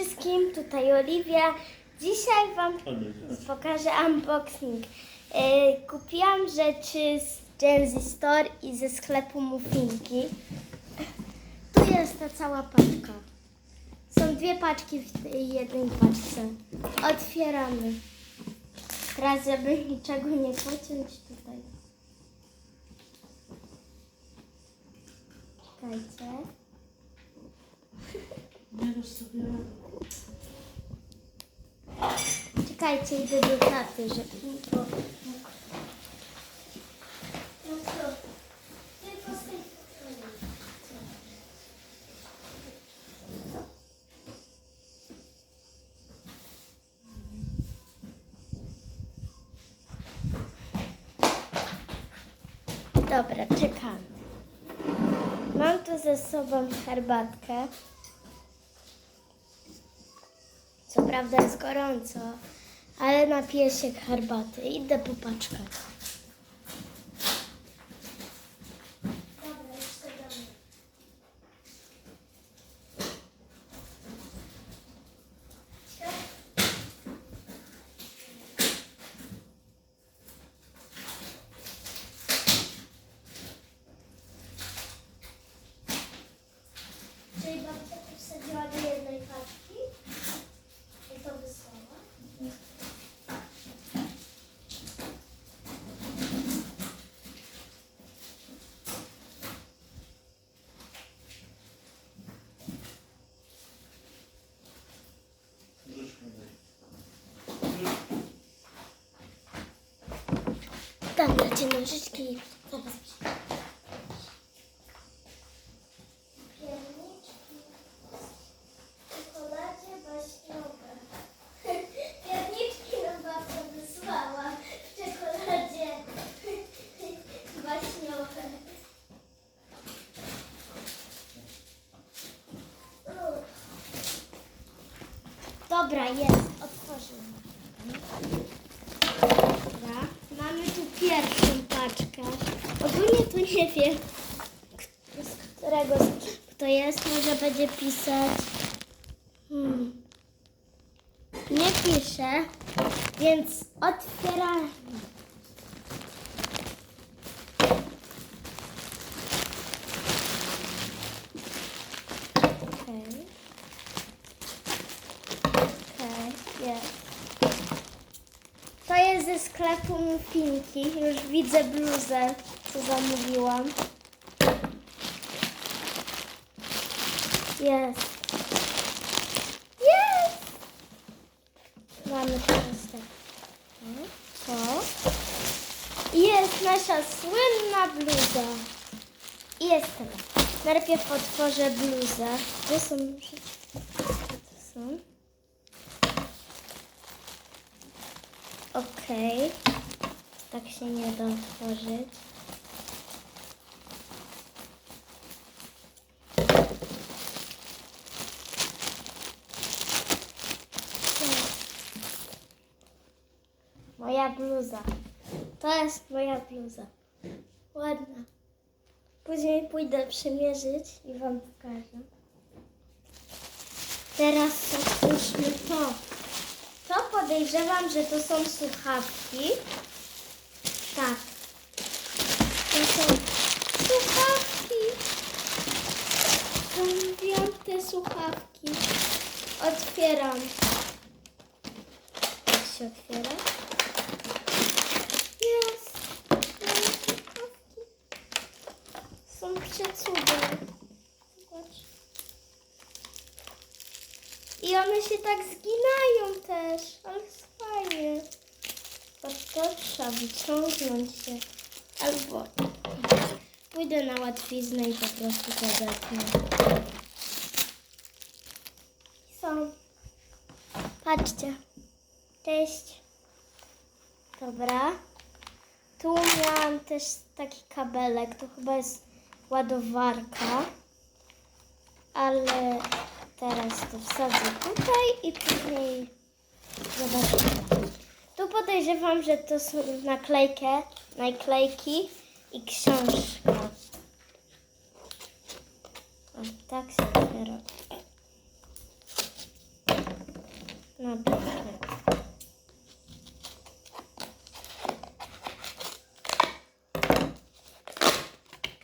wszystkim, tutaj Oliwia. Dzisiaj Wam pokażę unboxing. E, kupiłam rzeczy z Gen Z Store i ze sklepu Muffinki. Tu jest ta cała paczka. Są dwie paczki w tej jednej paczce. Otwieramy. Teraz, żeby niczego nie pociąć tutaj. Czekajcie. Wiesz sobie. Czekajcie, idę do taty, strony. Dobra, czekamy. Mam tu ze sobą herbatkę. Co prawda jest gorąco, ale napiję się herbaty. Idę popaczkać. Dobra, już to damy. Czyli babcia tu wsadziła do jednej paczki i to wysłała. Tam dacie nożyczki zaraz przyjdę. Pierniczki w czekoladzie baśniowe. Pierniczki nam babcia wysłała w czekoladzie baśniowe. U. Dobra, jest. Otworzyłam. Dobra. Mamy tu pierwszą paczkę. Ogólnie to nie wiem, z którego kto jest. Może będzie pisać. Hmm. Nie pisze, więc otwieramy. Okej. Okej, jest. To jest ze sklepu Muffinki. Już widzę bluzę, co zamówiłam. Jest. Jest! Mamy teraz tak. O, Co? I jest nasza słynna bluza. I jest taka. Najpierw otworzę bluzę. Gdzie są? To są. Okej. Tak się nie da otworzyć. Moja bluza. To jest moja bluza. Ładna. Później pójdę przymierzyć i Wam pokażę. Teraz otwórzmy to. To podejrzewam, że to są słuchawki. Tak. To są słuchawki. Zamówiłam te słuchawki. Otwieram. Jak się otwiera? Jest. Są przecudne. Zobacz. I one się tak zginają też, ale fajnie. To, to trzeba wyciągnąć się. Albo pójdę na łatwiznę i po prostu to zetnę. Są. Patrzcie. Cześć. Dobra. Tu miałam też taki kabelek. To chyba jest ładowarka. Ale teraz to wsadzę tutaj i później zobaczymy. Tu podejrzewam, że to są naklejkę, naklejki i książka. O, tak się otwiera. No pięknie.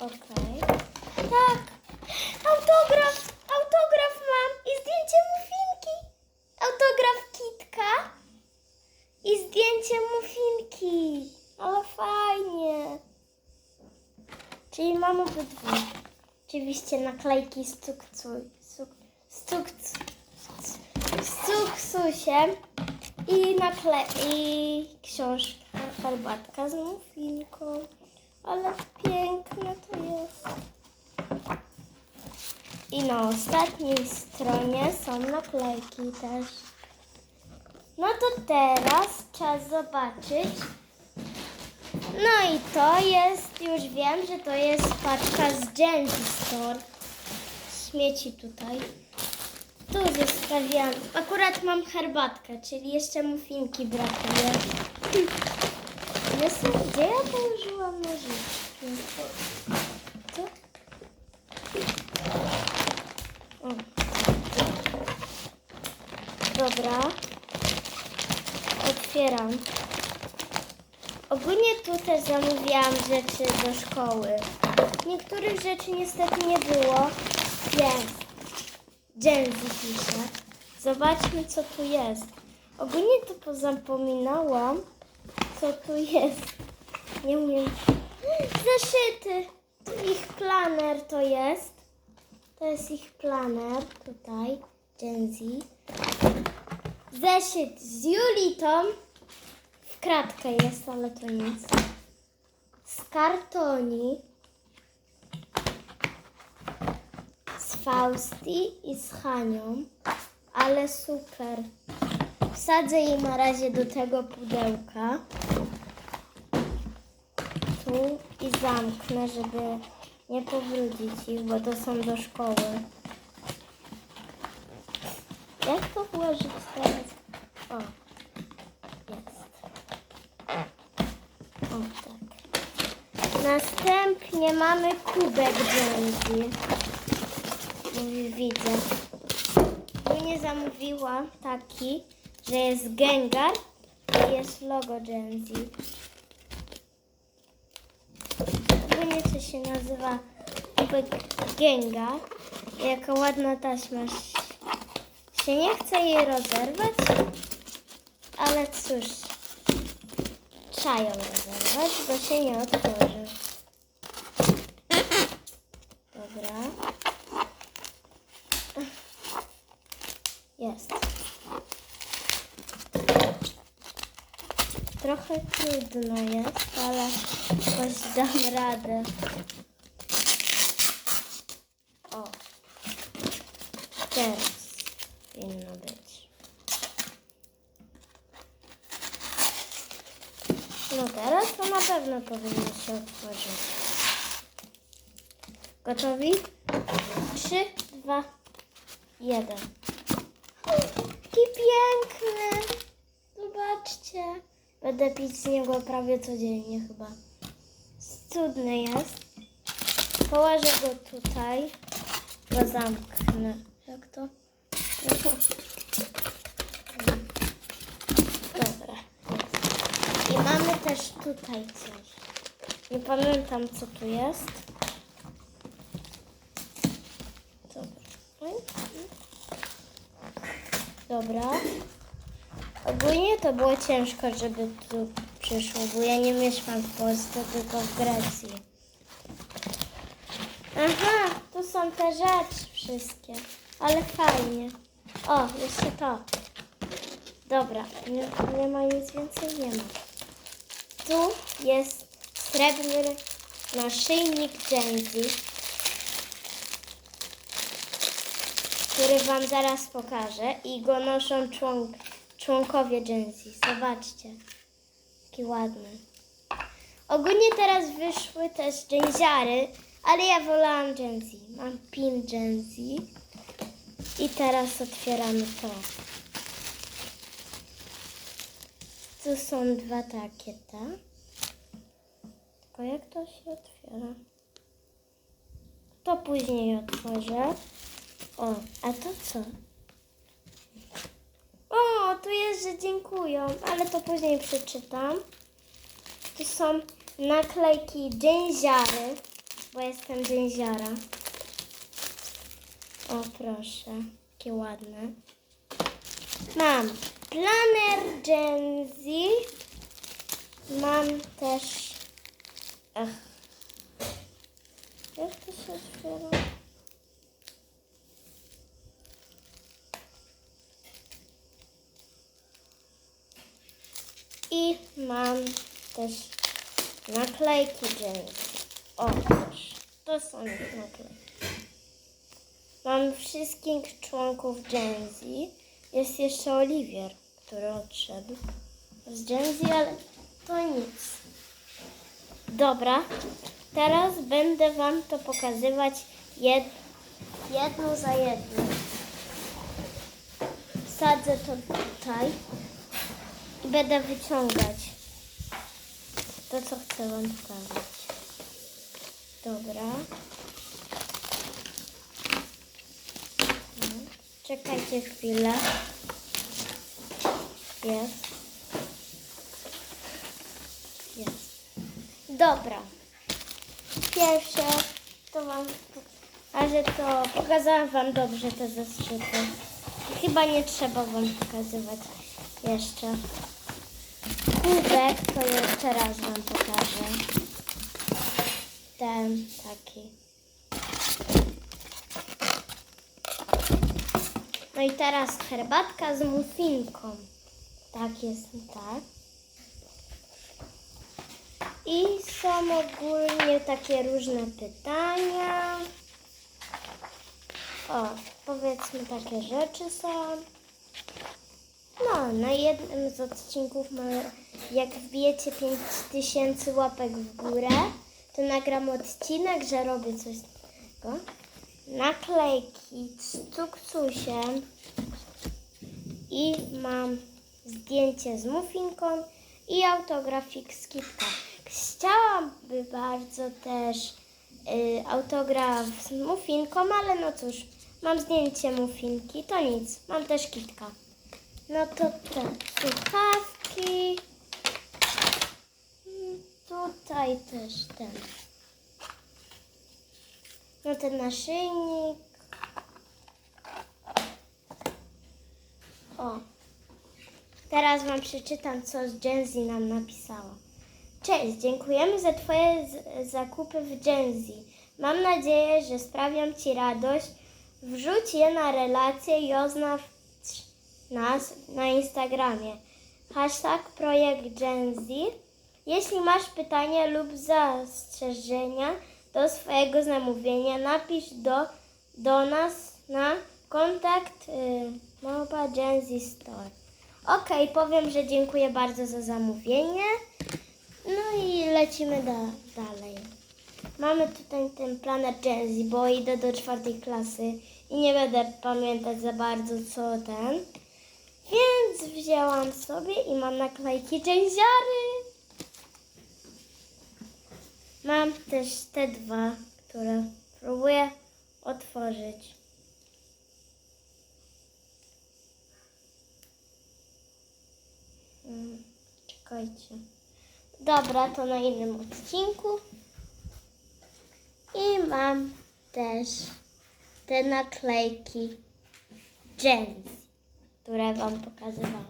Okej. Tak. Autograf. Autograf mam. I zdjęcie mufinki. Autograf Kitka. I zdjęcie mufinki. Ale fajnie. Czyli mam. Oczywiście naklejki z cukcu, cuk, z cukcu, z i nakle książka, herbatka z mufinką. Ale piękne to jest. I na ostatniej stronie są naklejki też. No to teraz czas zobaczyć. No i to jest, już wiem, że to jest paczka z Gen Z Store. Śmieci tutaj. Tu zostawiłam. Akurat mam herbatkę, czyli jeszcze muffinki brakuje. Jest, gdzie ja położyłam nożyczki? Co? O. Dobra. Otwieram. Ogólnie tu też zamówiłam rzeczy do szkoły. Niektórych rzeczy niestety nie było. Jest. Jenzy pisze. Zobaczmy, co tu jest. Ogólnie to pozapominałam, co tu jest. Nie umiem. Zeszyty. Ich planer to jest. To jest ich planer tutaj. Jenzy. Zeszyt z Julitą. W kratkę jest, ale to nic. Z kartoni. Z Fausti i z Hanią. Ale super. Wsadzę jej na razie do tego pudełka. Tu i zamknę, żeby nie powrócić ich, bo to są do szkoły. Jak to włożyć teraz? O, jest. O, tak. Następnie mamy kubek. Mówi, widzę. Mnie zamówiła taki, że jest Gengar i jest logo Jenzy. Ogólnie to się nazywa kubek Gengar. Jaka ładna taśma. Się nie chce jej rozerwać, ale cóż. Trzeba ją rozerwać, bo się nie otworzy. Dobra. Jest. Trochę trudno jest, ale jakoś dam radę. O. Teraz powinno być. No teraz to na pewno powinno się otworzyć. Gotowi? Trzy, dwa, jeden. Jaki piękny! Zobaczcie. Będę pić z niego prawie codziennie chyba. Cudny jest. Położę go tutaj. Go zamknę. Jak to? Dobra. jest. I mamy też tutaj coś. Nie pamiętam co tu jest. Dobra. Ogólnie to było ciężko, żeby tu przyszło, bo ja nie mieszkam w Polsce, tylko w Grecji. Aha, tu są te rzeczy wszystkie, ale fajnie. O, jeszcze to. Dobra, nie, nie ma nic więcej, nie ma. Tu jest srebrny naszyjnik Jenzy, który Wam zaraz pokażę i go noszą członk, członkowie Jenzy. Zobaczcie, jaki ładny. Ogólnie teraz wyszły też dżęziary, ale ja wolałam Jenzy. Mam pin Jenzy i teraz otwieramy to. Tu są dwa takie, tak? Tylko jak to się otwiera? To później otworzę. O, a to co? O, że dziękują, ale to później przeczytam. Tu są naklejki dżęziary, bo jestem dżęziara. O, proszę, jakie ładne. Mam planer Gen Z. Mam też... Ach. Jak to się otwiera? I mam też naklejki Gen Z. O, proszę. To są naklejki. Mam wszystkich członków Gen Z. Jest jeszcze Oliwier, który odszedł z Gen Z, ale to nic. Dobra, teraz będę Wam to pokazywać jed, jedno za jedno. Wsadzę to tutaj i będę wyciągać to, co chcę Wam pokazać. Dobra. Czekajcie chwilę. Jest. Jest. Dobra. Pierwsze to wam, a że to pokazałam wam dobrze te zeszyty. Chyba nie trzeba wam pokazywać jeszcze. Kubek to jeszcze raz wam pokażę. Ten taki. No i teraz herbatka z muffinką. Tak jest, tak. I są ogólnie takie różne pytania. O, powiedzmy takie rzeczy są. No, na jednym z odcinków mamy, jak wbijecie 5000 łapek w górę, to nagram odcinek, że robię coś takiego. Naklejki z cukcusiem i mam zdjęcie z muffinką i autografik z kitka. Chciałabym bardzo też y, autograf z muffinką, ale no cóż, mam zdjęcie muffinki, to nic, mam też kitka. No to te słuchawki. Mm, Tutaj też ten. No ten naszyjnik. O. Teraz Wam przeczytam, co z Genzy nam napisała. Cześć, dziękujemy za Twoje zakupy w Genzy. Mam nadzieję, że sprawią Ci radość. Wrzuć je na relację i oznacz nas na Instagramie. Hashtag projekt Genzy. Jeśli masz pytania lub zastrzeżenia do swojego zamówienia, napisz do, do nas na kontakt y, małpa Store. Ok, powiem, że dziękuję bardzo za zamówienie. No i lecimy da, dalej. Mamy tutaj ten planer Genzy, bo idę do czwartej klasy i nie będę pamiętać za bardzo co ten. Więc wzięłam sobie i mam naklejki Genziary. Mam też te dwa, które próbuję otworzyć. Mm, Czekajcie. Dobra, to na innym odcinku. I mam też te naklejki Jens, które Wam pokazywałam.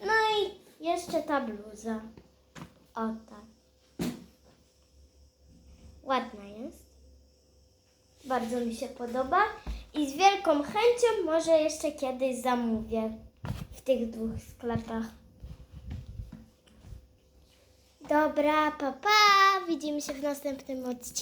No i jeszcze ta bluza. O tak. Ładna jest. Bardzo mi się podoba i z wielką chęcią może jeszcze kiedyś zamówię w tych dwóch sklepach. Dobra, papa, pa. widzimy się w następnym odcinku.